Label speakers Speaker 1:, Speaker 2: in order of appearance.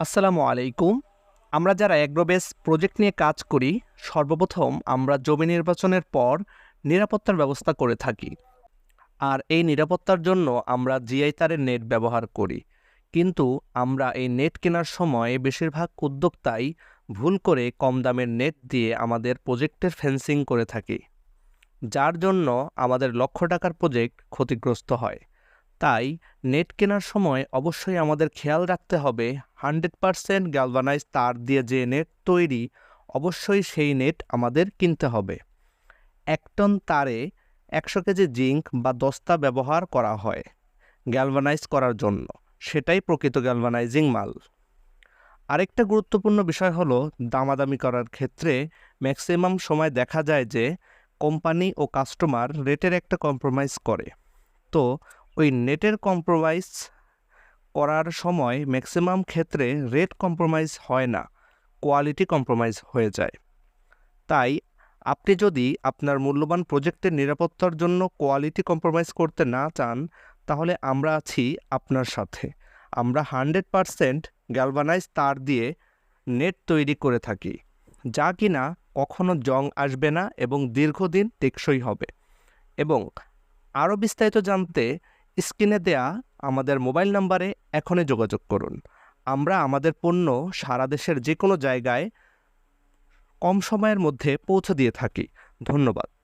Speaker 1: আসসালামু আলাইকুম। আমরা যারা অ্যাগ্রোবেস প্রজেক্ট নিয়ে কাজ করি, সর্বপ্রথম আমরা জমি নির্বাচনের পর নিরাপত্তার ব্যবস্থা করে থাকি। আর এই নিরাপত্তার জন্য আমরা জিআই তারের নেট ব্যবহার করি। কিন্তু আমরা এই নেট কেনার সময় বেশিরভাগ উদ্যোক্তাই ভুল করে কম দামের নেট দিয়ে আমাদের প্রজেক্টের ফেন্সিং করে থাকি। যার জন্য আমাদের লক্ষ টাকার প্রজেক্ট ক্ষতিগ্রস্ত হয়। তাই নেট কেনার সময় অবশ্যই আমাদের খেয়াল রাখতে হবে হান্ড্রেড পারসেন্ট গ্যালভানাইজ তার দিয়ে যে নেট তৈরি, অবশ্যই সেই নেট আমাদের কিনতে হবে। এক টন তারে একশো কেজি জিঙ্ক বা দস্তা ব্যবহার করা হয় গ্যালভানাইজ করার জন্য। সেটাই প্রকৃত গ্যালভানাইজিং মাল। আরেকটা গুরুত্বপূর্ণ বিষয় হলো দামাদামি করার ক্ষেত্রে ম্যাক্সিমাম সময় দেখা যায় যে কোম্পানি ও কাস্টমার রেটের একটা কম্প্রোমাইজ করে। তো ওই নেটের কম্প্রোমাইজ করার সময় ম্যাক্সিমাম ক্ষেত্রে রেট কম্প্রোমাইজ হয় না কোয়ালিটি কম্প্রোমাইজ হয়ে যায়। তাই আপনি যদি আপনার মূল্যবান প্রজেক্টের নিরাপত্তার জন্য কোয়ালিটি কম্প্রোমাইজ করতে না চান, তাহলে আমরা আছি আপনার সাথে। আমরা হান্ড্রেড পারসেন্ট গ্যালভানাইজ তার দিয়ে নেট তৈরি করে থাকি, যা কিনা কখনো জং আসবে না এবং দীর্ঘদিন টেকসই হবে। এবং আরও বিস্তারিত জানতে স্ক্রিনে দেয়া আমাদের মোবাইল নাম্বারে এখনই যোগাযোগ করুন। আমরা আমাদের পণ্য সারা দেশের যে কোনো জায়গায় কম সময়ের মধ্যে পৌঁছে দিয়ে থাকি। ধন্যবাদ।